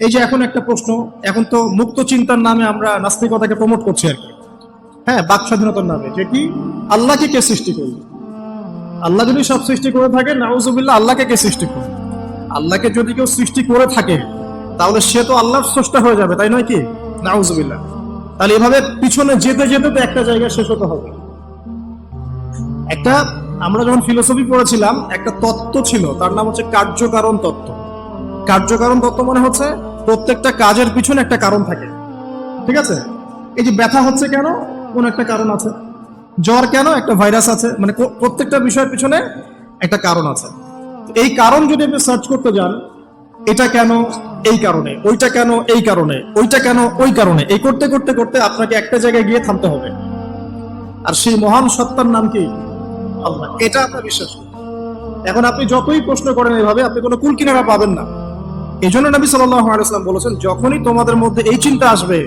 এই যে এখন একটা প্রশ্ন, এখন তো মুক্ত চিন্তার নামে আমরা নাস্তিকতাকে প্রমোট করছি আর কি। হ্যাঁ বাক স্বাধীনতার নামে, যে কি? আল্লাহকে কে সৃষ্টি করবে? আল্লাহ যদি সব সৃষ্টি করে থাকে, নাউজুবিল্লাহ, আল্লাহকে কে সৃষ্টি করবে? আল্লাহকে যদি কেউ সৃষ্টি করে থাকে, তাহলে সে তো আল্লাহর স্রষ্টা হয়ে যাবে, তাই নয় কি? নাউজুবিল্লাহ। তাহলে এভাবে পিছনে যেতে যেতে তো একটা জায়গায় শেষ হতে হবে। একটা, আমরা যখন ফিলোসফি পড়েছিলাম, একটা তত্ত্ব ছিল, তার নাম হচ্ছে কার্যকারণ তত্ত্ব। কার্যকারণ তত্ত্ব মানে হচ্ছে প্রত্যেকটা কাজের পিছনে একটা কারণ থাকে। ঠিক আছে? এই যে ব্যথা হচ্ছে কেন? কোন একটা কারণ আছে। জ্বর কেন? একটা ভাইরাস আছে। মানে প্রত্যেকটা বিষয়ের পিছনে একটা কারণ আছে। এই কারণ যদি আপনি সার্চ করতে যান, এটা কেন এই কারণে? ওইটা কেন এই কারণে? ওইটা কেন ওই কারণে? এই করতে করতে করতে আপনাকে একটা জায়গায় গিয়ে থামতে হবে। আর সেই মহান সত্তার নাম কি? আল্লাহ। এটা আপনার বিশ্বাস। এখন আপনি যতই প্রশ্ন করেন এভাবে, আপনি কোনো কুল কিনারা পাবেন না। এই জন্য নবী সাল্লাম বলেছেন, যখনই তোমাদের মধ্যে এই চিন্তা আসবে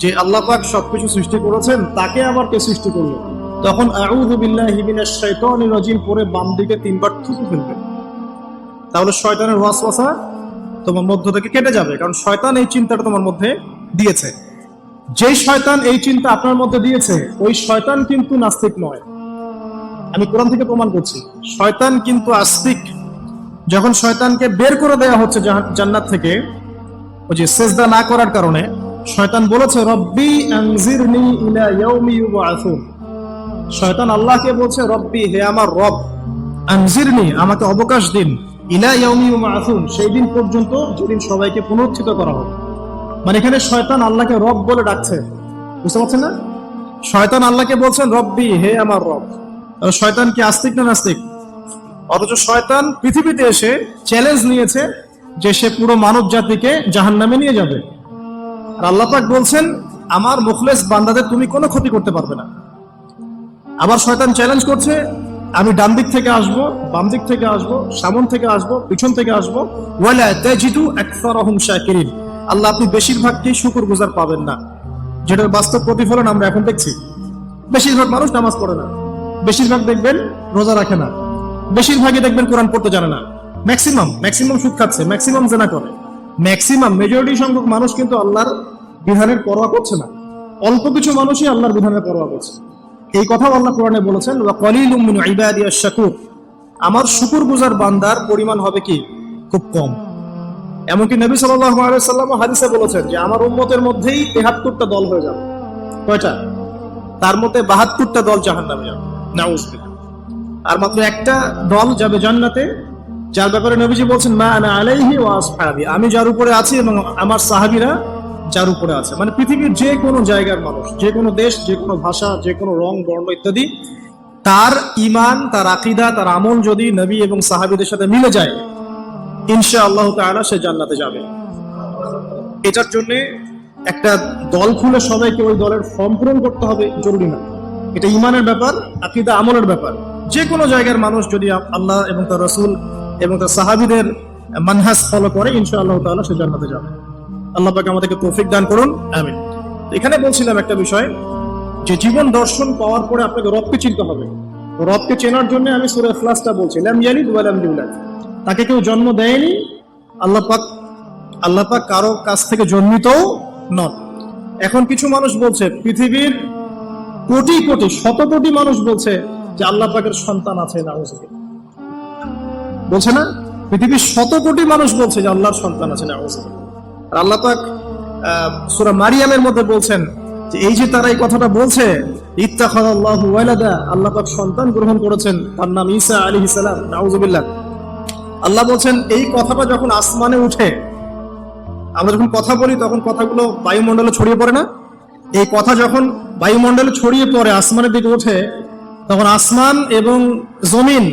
যে আল্লাহ পাক সবকিছু সৃষ্টি করেছেন, তাকে আবার কে সৃষ্টি করল? তখন আউযু বিল্লাহি মিনাশ শাইতানির রাজিম পরে বাম দিকে তিনবার থুতু ফেলবে। তাহলে শয়তানের ওয়াসওয়াসা তোমার মধ্য থেকে কেটে যাবে, কারণ শয়তান এই চিন্তাটা তোমার মধ্যে দিয়েছে। যেই শয়তান এই চিন্তা আপনার মধ্যে দিয়েছে, ওই শয়তান কিন্তু নাস্তিক নয়। আমি কোরআন থেকে প্রমাণ করছি, শয়তান কিন্তু আস্তিক যখন শয়তানকে বের করে দেওয়া হচ্ছে জান্নাত থেকে, ওই যে সেজদা না করার কারণে, শয়তান বলেছে, রব্বি আনজিরনি ইলা ইয়াউমি ইউবআসুন শয়তান আল্লাহকে বলছে, রব্বি, হে আমার রব আনজিরনি আমাকে অবকাশ দিন, ইলা ইয়াউমি ইউবআসুন সেই দিন পর্যন্ত, যেদিন সবাইকে পুনরুত্থিত করা হবে মানে এখানে শয়তান আল্লাহকে রব বলে ডাকছে। বুঝতে পারছেন না? শয়তান আল্লাহকে বলছেন, রব্বি, হে আমার রব। শয়তান কি আস্তিক না নাস্তিক? অথচ শয়তান পৃথিবীতে এসে চ্যালেঞ্জ নিয়েছে যে সে পুরো মানব জাতিকে জাহান নামে নিয়ে যাবে। আর আল্লাহ পাক বলছেন, আমার মুখলেস বান্দাদের তুমি কোনো ক্ষতি করতে পারবে না। আবার শয়তান চ্যালেঞ্জ করছে, আমি ডান দিক থেকে আসব, বাম দিক থেকে আসব, সামন থেকে আসব, পিছন থেকে আসব। আল্লাহ আপনি বেশিরভাগকেই শুকর গুজার পাবেন না। যেটার বাস্তব প্রতিফলন আমরা এখন দেখছি। বেশিরভাগ মানুষ নামাজ পড়ে না। বেশিরভাগ দেখবেন রোজা রাখে না। বেশিরভাগই দেখবেন কোরআন পড়তে জানে না। ম্যাক্সিমাম ম্যাক্সিমাম সুদ খাচ্ছে ম্যাক্সিমাম জেনা করে। ম্যাক্সিমাম মেজরিটি সংখ্যক মানুষ কিন্তু আল্লাহর বিধানের পরোয়া করছে না। অল্প কিছু মানুষই আল্লাহর বিধানের পরোয়া করছে। এই কথাও আল্লাহ কোরআনে বলেছেন, ওয়া কলিলুম মিন ইবাদিয়াশ শাকুর আমার শুকুর গুজার বান্দার পরিমাণ হবে কি? খুব কম। এমনকি নবী সাল্লাল্লাহু আলাইহি সাল্লাম হাদিসে বলেছেন যে, আমার উম্মতের মধ্যেই 73টা দল হয়ে যাবে। কয়টা? তার মধ্যে 72টা দল জাহান্নামে যাবে। নাউজুবিল্লাহ। আর মাত্র একটা দল যাবে জান্নাতে, যার ব্যাপারে নবীজি বলছেন, মা আনা আলাইহি ওয়া আসহাবি। আমি যার উপরে আছি এবং আমার সাহাবীরা যার উপরে আছে। মানে পৃথিবীর যে কোনো জায়গার মানুষ, যে কোনো দেশ, যে কোনো ভাষা, যে কোনো রং, বর্ণ ইত্যাদি, তার ইমান তার আকিদা, তার আমল যদি নবী এবং সাহাবীদের সাথে মিলে যায় ইনশা আল্লাহ তাআলা সে জান্নাতে যাবে। এটার জন্য একটা দল খুলে সবাইকে ওই দলের ফর্ম পূরণ করতে হবে, জরুরি না। এটা ইমানের ব্যাপার, আকিদা আমলের ব্যাপার। যে কোনো জায়গার মানুষ যদি আল্লাহ এবং তার রসুল এবং তার সাহাবিদের মানহাস ফলো করে ইনশা আল্লাহ তাআলা সে জান্নাতে যাবে। আল্লাহ পাকে আমাদেরকে তৌফিক দান করুন। আমিন। এখানে বলছিলাম একটা বিষয়, যে জীবন দর্শন পাওয়ার পরে আপনাকে রবকে চিনতে হবে। রবকে চেনার জন্য আমি সুরে ফ্লাসটা বলছি, লাম ইয়ালিদ তাকে কেউ জন্ম দেয়নি, আল্লাহ পাক আল্লাহ পাক কারও কাছ থেকে জন্মিতও নন। এখন কিছু মানুষ বলছে, পৃথিবীর কোটি কোটি, শত কোটি মানুষ বলছে যে আল্লাহ পাকের সন্তান আছে, নাউজুবিল্লাহ। বলছে না? পৃথিবীর শত কোটি মানুষ বলছে যে আল্লাহর সন্তান আছে, নাউজুবিল্লাহ। আর আল্লাহ পাক সূরা মারিয়ামের মধ্যে বলছেন যে এই যে তারা এই কথাটা বলছে ইত্তাখাদাল্লাহু ওয়ালাদা, আল্লাহ পাক সন্তান গ্রহণ করেছেন, তার নাম ঈসা আলাইহিস সালাম, নাউজুবিল্লাহ। আল্লাহ বলছেন, এই কথাটা যখন আসমানে উঠে, আমরা যখন কথা বলি, তখন কথাগুলো বায়ুমণ্ডলে ছড়িয়ে পড়ে না? এই কথা যখন বায়ুমণ্ডলে ছড়িয়ে পড়ে, আসমানের দিকে ওঠে তখন আসমান এবং জমিন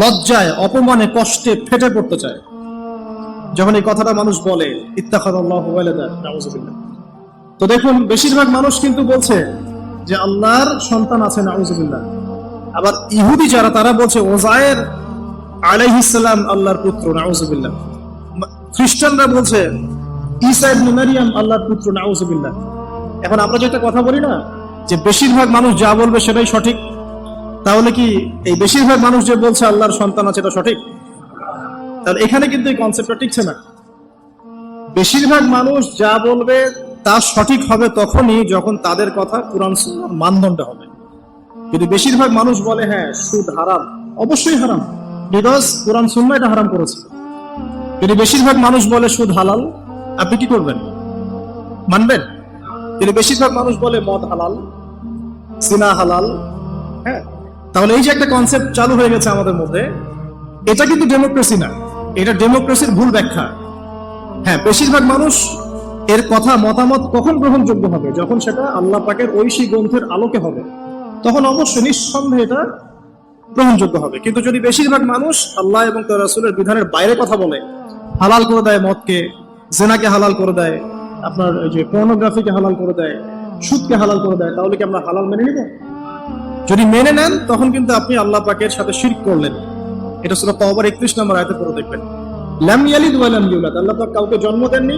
লজ্জায়, অপমানে, কষ্টে ফেটে পড়তে চায়। যখন এই কথাটা মানুষ বলে তো দেখুন, বেশিরভাগ মানুষ কিন্তু বলছে যে আল্লাহর সন্তান আছে, নাউজুবিল্লাহ। আবার ইহুদি যারা, তারা বলছে ওজায়ের আলাইহিসসালাম আল্লাহর পুত্র, নাউজুবিল্লাহ। খ্রিস্টানরা বলছে, ঈসা ইবনে মারিয়াম আল্লাহর পুত্র, নাউজুবিল্লাহ। এখন আমরা যেটা কথা বলি না যে বেশিরভাগ মানুষ যা বলবে সেটাই সঠিক, তাহলে কি এই বেশিরভাগ মানুষ যে বলছে আল্লাহর সন্তান আছে এটা সঠিক? তাহলে এখানে কিন্তু এই কনসেপ্টটা টিকছে না। বেশিরভাগ মানুষ যা বলবে তা সঠিক হবে তখনই যখন তাদের কথা কোরআন মানদণ্ড হবে। যদি বেশিরভাগ মানুষ বলে হ্যাঁ সুদ হারাম, অবশ্যই হারাম বিকজ কোরআন সুন্নাহ এটা হারাম করেছে। যদি বেশিরভাগ মানুষ বলে, সুদ হালাল, আপনি কি করবেন? মানবেন? যদি বেশিরভাগ মানুষ বলে, মদ হালাল সিনা হালাল। হ্যাঁ? তাহলে এই যে একটা কনসেপ্ট চালু হয়ে গেছে আমাদের মধ্যে, এটা কিন্তু ডেমোক্রেসি না, এটা ডেমোক্রেসির ভুল ব্যাখ্যা। হ্যাঁ বেশিরভাগ মানুষ এর কথা, মতামত কখন গ্রহণযোগ্য হবে? যখন সেটা আল্লাহ পাকের ঐশী গ্রন্থের আলোকে হবে, তখন অবশ্যই নিঃসন্দেহে এটা গ্রহণযোগ্য হবে। কিন্তু যদি বেশিরভাগ মানুষ আল্লাহ এবং তার রাসূলের বিধানের বাইরে কথা বলে, হালাল করে দেয় মদকে, জেনাকে হালাল করে দেয়, আপনার যে পর্নোগ্রাফিকে হালাল করে দেয় সুদকে হালাল করে দেয়, তাহলে কি আমরা হালাল মেনে নিব? যদি মেনে নেন, তখন কিন্তু আপনি আল্লাহ পাকের সাথে শিরক করলেন। এটা সূরা তওবার 31 নম্বর আয়াতে পড়ে দেখবেন। লাম ইউলাদ, আল্লাহ পাক কাউকে জন্ম দেননি,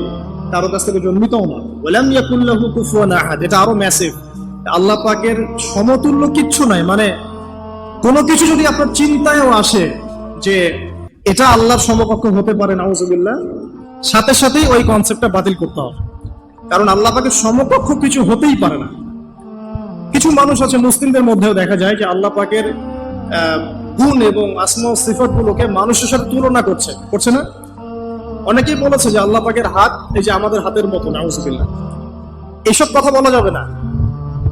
কারও কাছ থেকে না। কুফুয়ান আহাদ, এটা আরও ম্যাসিভ আল্লাহ পাকের সমতুল্য কিচ্ছু নাই মানে কোনো কিছু যদি আপনার চিন্তায়ও আসে যে এটা আল্লাহর সমকক্ষ হতে পারে, নাউজুবিল্লাহ, সাথে সাথেই ওই কনসেপ্টটা বাতিল করতে হবে। কারণ আল্লাহ পাকের সমকক্ষ কিছু হতেই পারে না। কিছু মানুষ আছে, মুসলিমদের মধ্যেও দেখা যায় যে আল্লাহ পাকের গুণ এবং আসমা সিফত গুলোকে মানুষের সাথে তুলনা করছে। করছে না? অনেকেই বলেছে যে আল্লাহ পাকের হাত এই যে আমাদের হাতের মতো নাউজুবিল্লাহ। এসব কথা বলা যাবে না।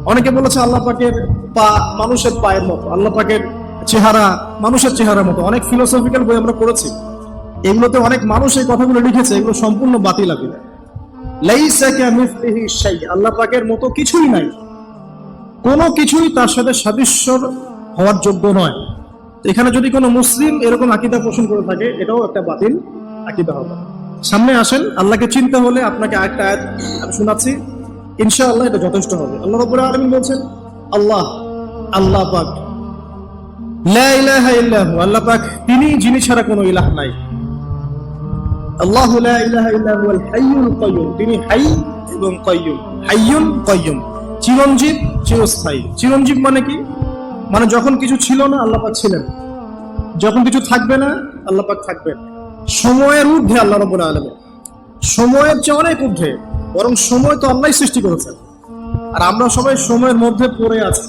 অনেকে বলেছে আল্লাহ পাকের পা মানুষের পায়ের মতো, আল্লাহ পাকের চেহারা মানুষের চেহারার মতো। অনেক ফিলোসফিক্যাল বই আমরা পড়েছি। এগুলোতে অনেক মানুষ এই কথাগুলো লিখেছে, এগুলো সম্পূর্ণ বাতিল শাই আল্লাহ পাকের মতো কিছুই নাই। কোনো কিছুই তার সাথে সাদৃশ্যর হওয়ার যোগ্য নয়। এখানে যদি কোনো মুসলিম এরকম আকিদা পোষণ করে থাকে, এটাও একটা বাতিল আকিদা হবে। সামনে আসেন, আল্লাহকে চিনতে হলে আপনাকে আরেকটা আয়াত আমি শোনাচ্ছি। ইনশাআল্লাহ এটা যথেষ্ট হবে। আল্লাহ রাব্বুল আলামিন বলছেন, আল্লাহ আল্লাহ পাক আল্লাহ পাক তিনি, যিনি ছাড়া কোনো ইলাহ নাই। আল্লাহ তিনি হাই এবং কাইয়ুম। চিরঞ্জীব, চিরস্থায়ী। চিরঞ্জীব মানে কি? মানে যখন কিছু ছিল না, আল্লাহ পাক ছিলেন। যখন কিছু থাকবে না, আল্লাহ পাক থাকবেন সময়ের ঊর্ধ্বে আল্লাহ রাব্বুল আলামিন। সময়ের চেয়ে অনেক ঊর্ধ্বে। বরং সময় তো আল্লাহই সৃষ্টি করেছেন। আর আমরা সবাই সময়ের মধ্যে পড়ে আছি।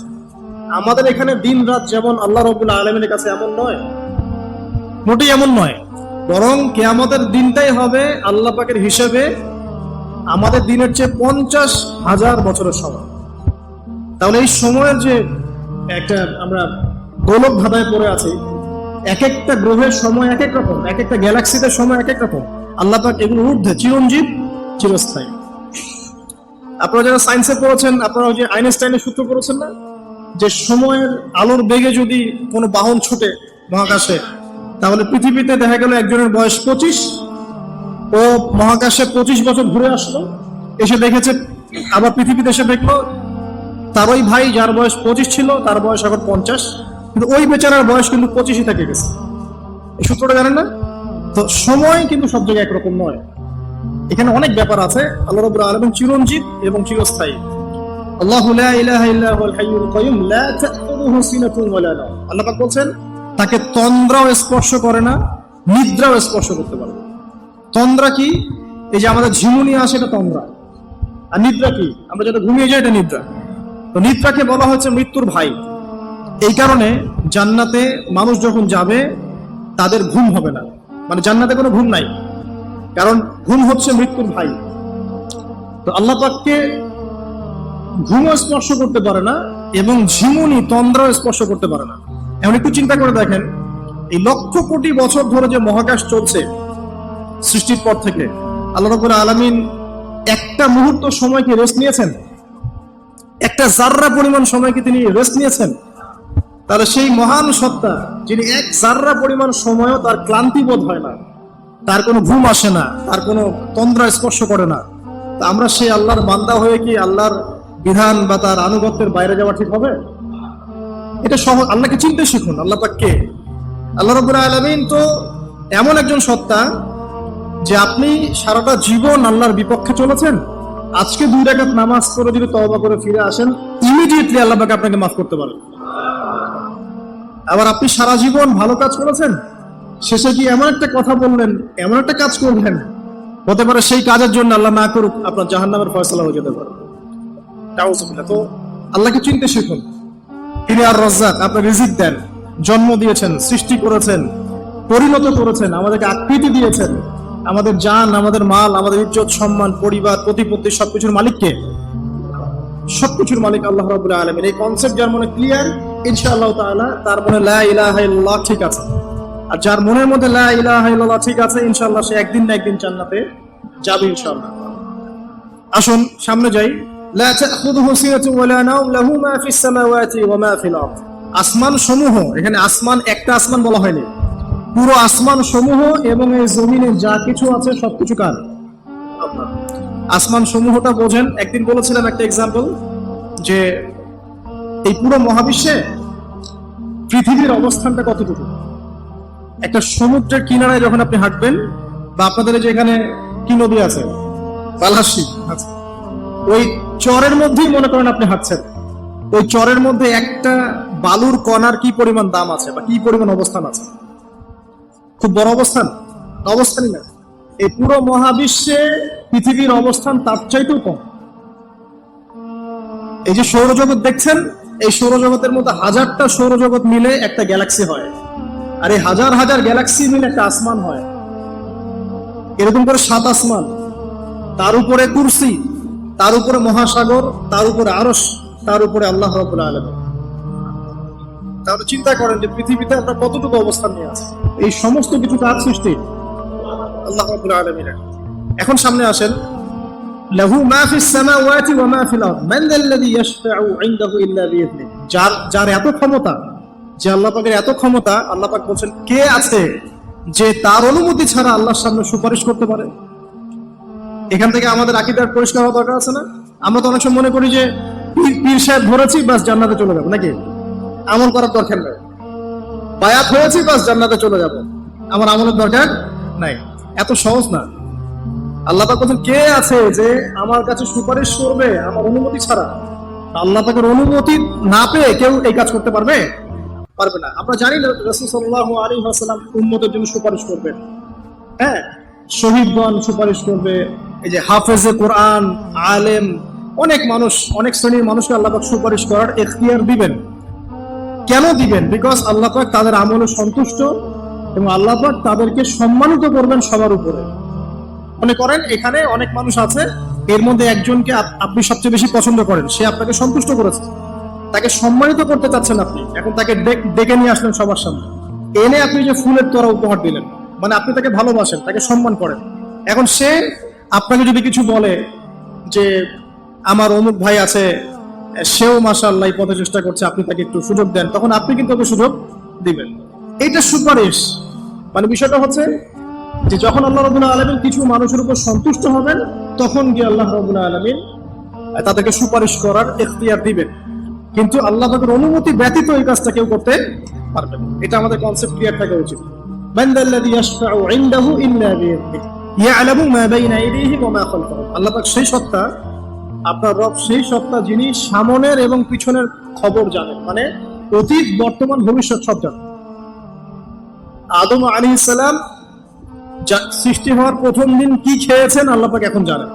আমাদের এখানে দিন রাত যেমন আল্লাহ রবুল্লা আলমিনের কাছে এমন নয়, মোটেই এমন নয়। বরং কেয়ামতের দিনটাই হবে আল্লাহ পাকের হিসেবে আমাদের দিনের চেয়ে পঞ্চাশ হাজার বছরের সময়। তাহলে এই সময়ের যে একটা আমরা গোলক ধাঁধায় পড়ে আছি, এক একটা গ্রহের সময় এক এক রকম, এক একটা গ্যালাক্সিতে সময় এক এক রকম। আল্লাহ পাক এগুলো ঊর্ধ্বে, চিরঞ্জীব, চিরস্থায়ী। আপনারা যারা সায়েন্সে পড়েছেন, আপনারা যে আইনস্টাইনের সূত্র পড়েছেন না? যে সময়ের আলোর বেগে যদি কোনো বাহন ছুটে মহাকাশে তাহলে পৃথিবীতে দেখা গেল একজনের বয়স পঁচিশ ও মহাকাশে পঁচিশ বছর ঘুরে আসলো। এসে দেখেছে, আবার পৃথিবীতে এসে দেখল, তার ওই ভাই যার বয়স পঁচিশ ছিল, তার বয়স এখন পঞ্চাশ। কিন্তু ওই বেচারার বয়স কিন্তু পঁচিশই থেকে গেছে। এই সূত্রটা জানেন না? তো সময় কিন্তু সব জায়গায় একরকম নয়। এখানে অনেক ব্যাপার আছে। আল্লাহ রাব্বুল আলামিন চিরঞ্জিত এবং চিরস্থায়ী। আল্লাহ আল্লাহ বলছেন তাকে তন্দ্রাও স্পর্শ করে না, নিদ্রাও স্পর্শ করতে পারে তন্দ্রা কি? এই যে আমাদের ঝিমুনি আসে এটা তন্দ্রা। আর নিদ্রা কি? আমরা যেটা ঘুমিয়ে যাই, এটা নিদ্রা। তো নিদ্রাকে বলা হচ্ছে মৃত্যুর ভাই। এই কারণে জান্নাতে মানুষ যখন যাবে, তাদের ঘুম হবে না। মানে জান্নাতে কোনো ঘুম নাই। কারণ ঘুম হচ্ছে মৃত্যুর ভাই। তো আল্লাহ পাককে ঘুমও স্পর্শ করতে পারে না এবং ঝিমুনি, তন্দ্রাও স্পর্শ করতে পারে না। এখন একটু চিন্তা করে দেখেন, এই লক্ষ কোটি বছর ধরে যে মহাকাশ চলছে সৃষ্টির পর থেকে, আল্লাহ রবুল আলমিন একটা মুহূর্ত সময় কি রেস্ট নিয়েছেন? একটা জাররা পরিমাণ সময় কি তিনি রেস্ট নিয়েছেন? তাহলে সেই মহান সত্তা, যিনি এক জাররা পরিমাণ সময়ও তার ক্লান্তি বোধ হয় না, তার কোনো ঘুম আসে না, তার কোনো তন্দ্রা স্পর্শ করে না, তা আমরা সেই আল্লাহর বান্দা হয়ে কি আল্লাহর বিধান বা তার আনুগত্যের বাইরে যাওয়া ঠিক হবে? এটা সহজ, আল্লাহকে চিনতে শিখুন। আল্লাহ পাককে আল্লাহ রবুল্লাহ আলমিন তো এমন একজন সত্তা যে আপনি সারাটা জীবন আল্লাহর বিপক্ষে চলেছেন, আজকে দুই রাকাত নামাজ করে যদি তওবা করে ফিরে আসেন ইমিডিয়েটলি আল্লাহ পাক আপনাকে মাফ করতে পারেন। আবার আপনি সারা জীবন ভালো কাজ করেছেন, শেষে কি এমন একটা কথা বললেন, এমন একটা কাজ করলেন, হতে পারে সেই কাজের জন্য আল্লাহ না করুক, আপনার জাহান্নামের ফয়সলা হয়ে যেতে পারে। তো আল্লাহকে চিনতে শিখুন। তিনি আর রজ্জাক আপনার রিজিক দেন, জন্ম দিয়েছেন, সৃষ্টি করেছেন, পরিণত করেছেন, আমাদেরকে আকৃতি দিয়েছেন, আমাদের জান, আমাদের মাল, আমাদের ইজ্জত, সম্মান, পরিবার, প্রতিপত্তি সবকিছুর মালিককে। সবকিছুর মালিক আল্লাহ রাবুল আলমের এই কনসেপ্ট যার মনে ক্লিয়ার ইনশাআল্লাহ তাআলা তার মনে লা ঠিক আছে। আর যার মনের মধ্যে লা ঠিক আছে, ইনশাআল্লাহ সে একদিন না একদিন জান্নাতে যাবে ইনশাআল্লাহ। আসুন, সামনে যাই। তাখুযুহু সিনাতুন ওয়ালা নাওম, লাহু মা ফিস সামাওয়াতি ওয়া মা ফিল আরদ। আসমান সমূহ এখানে আসমান, একটা আসমান বলা হয়নি। পুরো আসমান সমূহ এবং এই জমিনে যা কিছু আছে সবকিছু কার? আসমান সমূহটা বোঝেন। একদিন বলেছিলাম একটা এক্সাম্পল যে এই পুরো মহাবিশ্বে পৃথিবীর অবস্থানটা কতটুকু? একটা সমুদ্রের কিনারায় যখন আপনি হাঁটবেন বা আপনাদের যে এখানে কি নদী আছে? পালাসি আচ্ছা ওই চরের মধ্যেই মনে করেন আপনি হাঁটছেন। ওই চরের মধ্যে একটা বালুর কণার কি পরিমাণ দাম আছে বা কি পরিমাণ অবস্থান আছে? খুব বড় অবস্থান? অবস্থানই না। এই পুরো মহাবিশ্বে পৃথিবীর অবস্থান তার চাইতেও কম। এই যে সৌরজগৎ দেখছেন, এই সৌরজগতের মধ্যে হাজারটা সৌরজগৎ মিলে একটা গ্যালাক্সি হয়। আর এই হাজার হাজার গ্যালাক্সি মিলে একটা আসমান হয়। এরকম করে সাত আসমান। তার উপরে কুরসি তার উপরে মহাসাগর, তার উপরে আরস তার উপরে আল্লাহ রাব্বুল আলামিন। তাহলে চিন্তা করেন যে পৃথিবীতে আমরা কতটুকু অবস্থান নিয়ে আছি? এই সমস্ত কিছু কার সৃষ্টি। আল্লাহ রাব্বুল আলামিনের। এখন সামনে আসেন। লাহু মা ফিস সামাওয়াতি ওয়া মা ফিল আরদ। মান যাল্লাযী ইয়াশফাউ ইনদাহু ইল্লা বিইذনিহি যার যার এত ক্ষমতা, যে আল্লাহ পাকের এত ক্ষমতা, আল্লাহ পাক বলছেন, কে আছে যে তার অনুমতি ছাড়া আল্লাহর সামনে সুপারিশ করতে পারে? এখান থেকে আমাদের আকিদার পরিষ্কার হওয়া দরকার আছে না? আমরা তো অনেক সময় মনে করি যে পীর- সাহেব ধরেছি, বাস জান্নাতে চলে যাব। নাকি? আমল করার দরকার নেই। বায়াত হয়েছি, বাস জান্নাতে চলে যাব। আমার আমলের দরকার নাই। এত সহজ না। আল্লাহ পাক কে আছে যে আমার কাছে সুপারিশ করবে আমার অনুমতি ছাড়া? আল্লাহ পাকের অনুমতি না পেয়ে কেউ এই কাজ করতে পারবে? পারবে না। আমরা জানি না, রসুল সাল্লাহ আলী আসালাম উন্মতের জন্য সুপারিশ করবেন। হ্যাঁ? শহীদগণ সুপারিশ করবে এই যে হাফেজে কোরআন, আলেম, অনেক মানুষ, অনেক শ্রেণির মানুষকে আল্লাহ সুপারিশ করার এখতিয়ার দিবেন। কেন দিবেন? বিকজ আল্লাহ পাক তাদের আমলে সন্তুষ্ট এবং আল্লাহ পাক তাদেরকে সম্মানিত করবেন সবার উপরে। মনে করেন, এখানে অনেক মানুষ আছে, এর মধ্যে একজনকে আপনি সবচেয়ে বেশি পছন্দ করেন, সে আপনাকে সন্তুষ্ট করেছে। তাকে সম্মানিত করতে চাচ্ছেন আপনি। এখন তাকে ডেকে নিয়ে আসলেন সবার সামনে। এনে আপনি যে ফুলের তোরা উপহার দিলেন মানে আপনি তাকে ভালোবাসেন, তাকে সম্মান করেন। এখন সে আপনাকে যদি কিছু বলে যে আমার অমুক ভাই আছে, সেও মাসাল্লাহ পথে চেষ্টা করছে, আপনি তাকে একটু সুযোগ দেন, তখন আপনি কিন্তু ওকে সুযোগ দিবেন। এইটা সুপারিশ। মানে বিষয়টা হচ্ছে যে যখন আল্লাহ রবুল্লাহ আলমিন কিছু মানুষের উপর সন্তুষ্ট হবেন, তখন গিয়ে আল্লাহ রবুল্লাহ আলমিন তাদেরকে সুপারিশ করার এখতিয়ার দিবেন। কিন্তু আল্লাহ তাদের অনুমতি ব্যতীত এই কাজটা কেউ করতে পারবেন এটা আমাদের কনসেপ্ট ক্লিয়ার থাকা উচিত। বান্দাল্লাযী ইয়াশফাউ ইল্লা ইয়ালামু মা বাইনা আইদিহিম ওয়া মা খালফাহুম আল্লাহ সেই সত্তা, আপনার রব সেই সত্তা যিনি সামনের এবং পিছনের খবর জানেন। মানে অতীত, বর্তমান, ভবিষ্যৎ সব জানেন। আদম আলী ইসলাম সৃষ্টি হওয়ার প্রথম দিন কি খেয়েছেন আল্লাপাক এখন জানেন।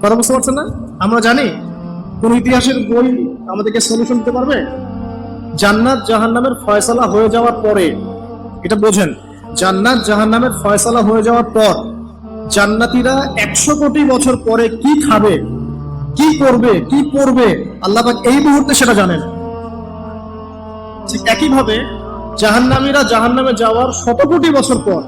কথা বুঝতে পারছেন না? আমরা জানি, কোন ইতিহাসের বই আমাদেরকে সলিউশন দিতে পারবে? জান্নাত জাহান্নামের ফয়সালা হয়ে যাওয়ার পরে, এটা বোঝেন। জান্নাত জাহান্নামের ফয়সালা হয়ে যাওয়ার পর জান্নাতীরা একশো কোটি বছর পরে কি খাবে, কি করবে, কি পড়বে, আল্লাহ এই মুহূর্তে সেটা জানেন। ঠিক একইভাবে জাহান্নামীরা জাহান্নামে যাওয়ার শত কোটি বছর পর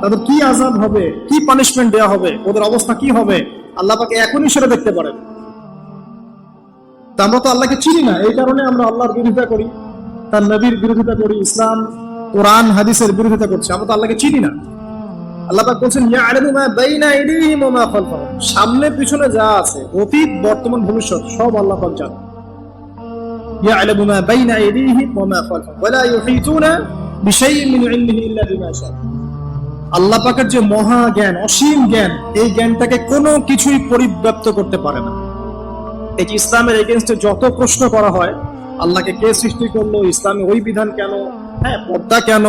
তাদের কি আজাব হবে, কি পানিশমেন্ট দেওয়া হবে, ওদের অবস্থা কি হবে, আল্লাহ পাকে এখনই সেটা দেখতে পারেন। তা আমরা তো আল্লাহকে চিনি না, এই কারণে আমরা আল্লাহর বিরোধিতা করি, তার নবীর বিরোধিতা করি, ইসলাম কোরআন, হাদিসের বিরোধিতা করছে। আমরা তো আল্লাহকে চিনি না। আল্লাহ বলছেন মা বাইনা ওয়া মা সামনে পিছনে যা আছে, অতীত, বর্তমান, ভবিষ্যৎ, সব আল্লাহ পাক মা বাইনা ওয়া মা ওয়া লা ইউহিতুনা বিশাইইন মিন ইলমিহি ইল্লা বিমা আল্লাহ পাকের যে মহা জ্ঞান, অসীম জ্ঞান, এই জ্ঞানটাকে কোনো কিছুই পরিব্যাপ্ত করতে পারে না। এই ইসলামের এগেনস্টে যত প্রশ্ন করা হয়, আল্লাহকে কে সৃষ্টি করল, ইসলামে ওই বিধান কেন? হ্যাঁ পর্দা কেন?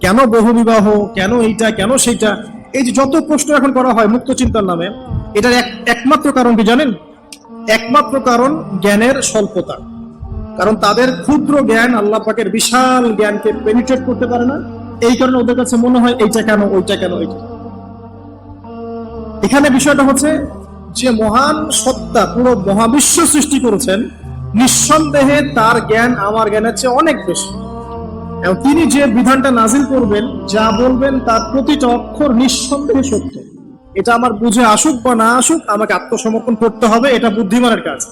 কেন বহু বিবাহ কেন এইটা? কেন সেইটা? এই যে যত প্রশ্ন এখন করা হয় মুক্ত চিন্তার নামে, এটার এক, একমাত্র কারণ কি জানেন? একমাত্র কারণ জ্ঞানের স্বল্পতা। কারণ তাদের ক্ষুদ্র জ্ঞান আল্লাহ পাকের বিশাল জ্ঞানকে পেনিট্রেট করতে পারে না। এই কারণে ওদের কাছে মনে হয় এইটা কেন, ওইটা কেন ওইটা এখানে বিষয়টা হচ্ছে, যে মহান সত্তা পুরো মহাবিশ্ব সৃষ্টি করেছেন, নিঃসন্দেহে তার জ্ঞান আমার জ্ঞানের চেয়ে অনেক বেশি। তিনি যে বিধানটা নাজিল করবেন, যা বলবেন তার প্রতিটা অক্ষর নিঃসন্দেহে সত্য। এটা আমার বুঝে আসুক বা না আসুক, আমাকে আত্মসমর্পণ করতে হবে, এটা বুদ্ধিমানের কাজ।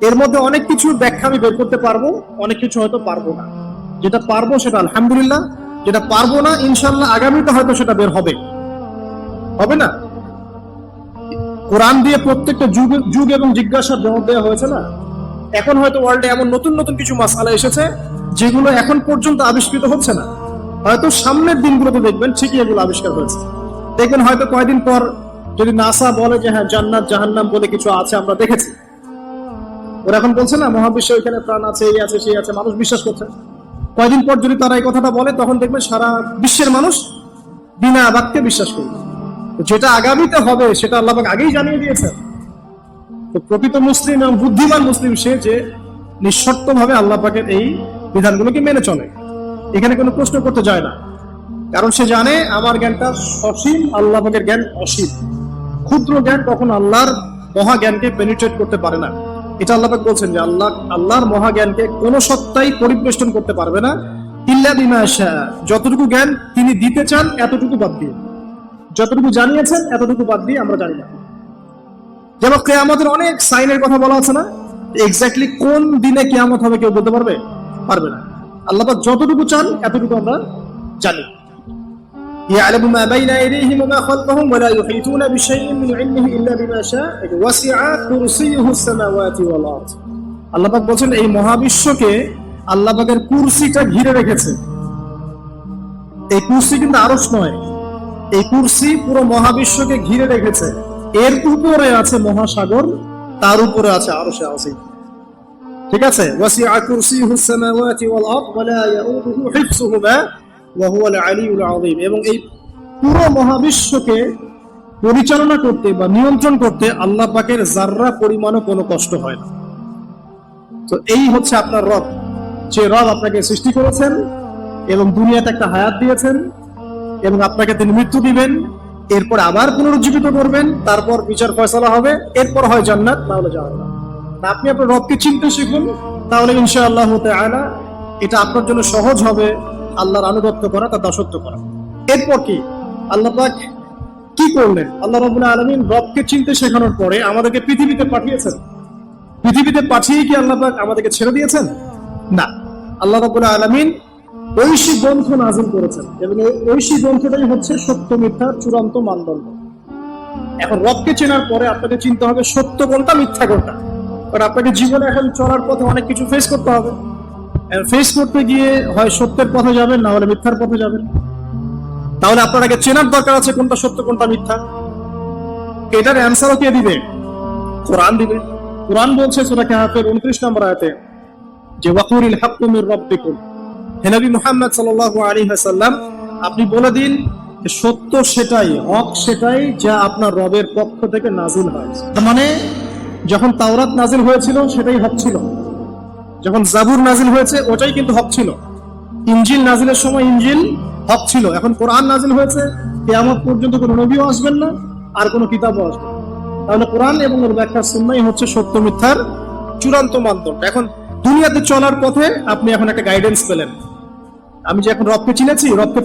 এর মধ্যে অনেক কিছু ব্যাখ্যা আমি বের করতে পারব, অনেক কিছু হয়তো পারব না। যেটা পারব সেটা আলহামদুলিল্লাহ, যেটা পারব না ইনশাল্লাহ আগামীতে হয়তো সেটা বের হবে। হবে না? কোরআন দিয়ে প্রত্যেকটা যুগ যুগ এবং জিজ্ঞাসার জবাব দেওয়া হয়েছে না? এখন হয়তো ওয়ার্ল্ডে এমন নতুন নতুন কিছু মাসালা এসেছে যেগুলো এখন পর্যন্ত আবিষ্কৃত হচ্ছে না। হয়তো সামনের দিনগুলোতে দেখবেন ঠিকই এগুলো আবিষ্কার হয়েছে। দেখবেন হয়তো কয়দিন পর যদি নাসা বলে যে হ্যাঁ জান্নাত, জাহান্নাম বলে কিছু আছে, আমরা দেখেছি। ওরা এখন বলছে না, মহাবিশ্বে ওইখানে প্রাণ আছে, এই আছে, সেই আছে, মানুষ বিশ্বাস করছে। কয়দিন পর যদি তারা এই কথাটা বলে, তখন দেখবেন সারা বিশ্বের মানুষ বিনা বাক্যে বিশ্বাস করবে। যেটা আগামীতে হবে, সেটা আল্লাহ আগেই জানিয়ে দিয়েছেন। তো প্রকৃত মুসলিম এবং বুদ্ধিমান মুসলিম সে যে নিঃশর্ত ভাবে আল্লাহ পাকের এই বিধানগুলোকে মেনে চলে? এখানে কোনো প্রশ্ন করতে যায় না। কারণ সে জানে আমার জ্ঞানটা সসীম, আল্লাহ জ্ঞান অসীম। ক্ষুদ্র জ্ঞান কখন আল্লাহর মহা জ্ঞানকে পেনিট্রেট করতে পারে না। এটা আল্লাহ বলছেন যে আল্লাহ, আল্লাহর মহা জ্ঞানকে কোনো সত্তাই পরিবেষ্টন করতে পারবে না। ইল্লা বিমা শাআ। যতটুকু জ্ঞান তিনি দিতে চান, এতটুকু বাদ দিয়ে। যতটুকু জানিয়েছেন, এতটুকু বাদ দিয়ে আমরা জানি না। যেমন কেয়ামতের অনেক সাইনের কথা বলা আছে না? এক্স্যাক্টলি কোন দিনে কেয়ামত হবে কেউ বলতে পারবে? পারবে না আল্লাহ পাক যতটুকু চান এতটুকু আমরা জানি يعلم ما بين أيديهم وما خلفهم ولا يحيطون بشيء من علمه إلا بما شاء وسع كرسيه السماوات والأرض আল্লাহ পাক বলছেন এই মহাবিশ্বকে আল্লাহ পাকের কুরসিটা ঘিরে রেখেছে এই কুরসি কিন্তু আরস নয় এই কুরসি পুরো মহাবিশ্বকে ঘিরে রেখেছে এর উপরে আছে মহাসাগর তার উপরে আছে আরশে আজিম ঠিক আছে? ওয়াসিআ কুরসিহু সামাওয়াতি ওয়াল আরদ ওয়া লা ইয়াউদুহু হিফযুহুমা ওয়া হুয়াল আলিয়ুল আযীম এবং এই পুরো মহাবিশ্বকে পরিচালনা করতে বা নিয়ন্ত্রণ করতে আল্লাহ পাকের জাররা পরিমাণও কোনো কষ্ট হয় না। তো এই হচ্ছে আপনার রব। যে রব আপনাকে সৃষ্টি করেছেন এবং দুনিয়াতে একটা হায়াত দিয়েছেন এবং আপনাকে তিনি মৃত্যু দিবেন। এরপর আবার পুনরুজ্জীবিত করবেন। তারপর বিচার ফয়সালা হবে। এরপর হয় জান্নাত, তাহলে তা আপনি আপনার রবকে চিনতে শিখুন, তাহলে ইনশাআল্লাহ তাআলা এটা আপনার জন্য সহজ হবে, আল্লাহর আনুগত্য করা তার দাসত্ব করা। এরপর কি? আল্লাহ কি করলেন? আল্লাহ রাব্বুল আলামিন রবকে চিনতে শেখানোর পরে আমাদেরকে পৃথিবীতে পাঠিয়েছেন। পৃথিবীতে পাঠিয়ে কি আল্লাহ আমাদেরকে ছেড়ে দিয়েছেন? না। আল্লাহ রাব্বুল আলামিন ঐশী গ্রন্থ নাজিল করেছেন, এবং এই ঐশী গ্রন্থটাই হচ্ছে সত্য মিথ্যার চূড়ান্ত মানদণ্ড। এখন রবকে চেনার পরে আপনাকে চিনতে হবে সত্য কোনটা মিথ্যা কোনটা কারণ আপনাকে জীবনে এখন চলার পথে অনেক কিছু ফেস করতে হবে। ফেস করতে গিয়ে হয় সত্যের পথে যাবেন, না হলে মিথ্যার পথে যাবেন। তাহলে আপনার আগে চেনার দরকার আছে কোনটা সত্য, কোনটা মিথ্যা। এটার অ্যান্সারও কে দিবে? কোরআন দিবে। কোরআন বলছে সুরা কাহাফের উনত্রিশ নম্বর আয়াতে, যে ওয়াকুরিল হাক্কু মির রাব্বিকুম। হে নবী মুহাম্মদ সাল্লাল্লাহু আলাইহি ওয়াসাল্লাম, আপনি বলে দিন সত্য সেটাই, হক সেটাই যা আপনার রবের পক্ষ থেকে নাজিল হয়। মানে যখন তাওরাত নাজিল হয়েছিল, সেটাই হক ছিল। যখন জাবুর নাজিল হয়েছে, ওটাই কিন্তু হক ছিল। ইঞ্জিল নাজিলের সময় ইঞ্জিল হক ছিল। এখন কোরআন নাজিল হয়েছে, কেয়ামত পর্যন্ত কোনো নবীও আসবেন না, আর কোনো কিতাবও আসবে। তাহলে কোরআন এবং এর ব্যাখ্যা সুন্নাই হচ্ছে সত্য মিথ্যার চূড়ান্ত মানদণ্ড। এখন দুনিয়াতে চলার পথে আপনি এখন একটা গাইডেন্স পেলেন। আমি যে এখন রবকে চিনেছি, রবকে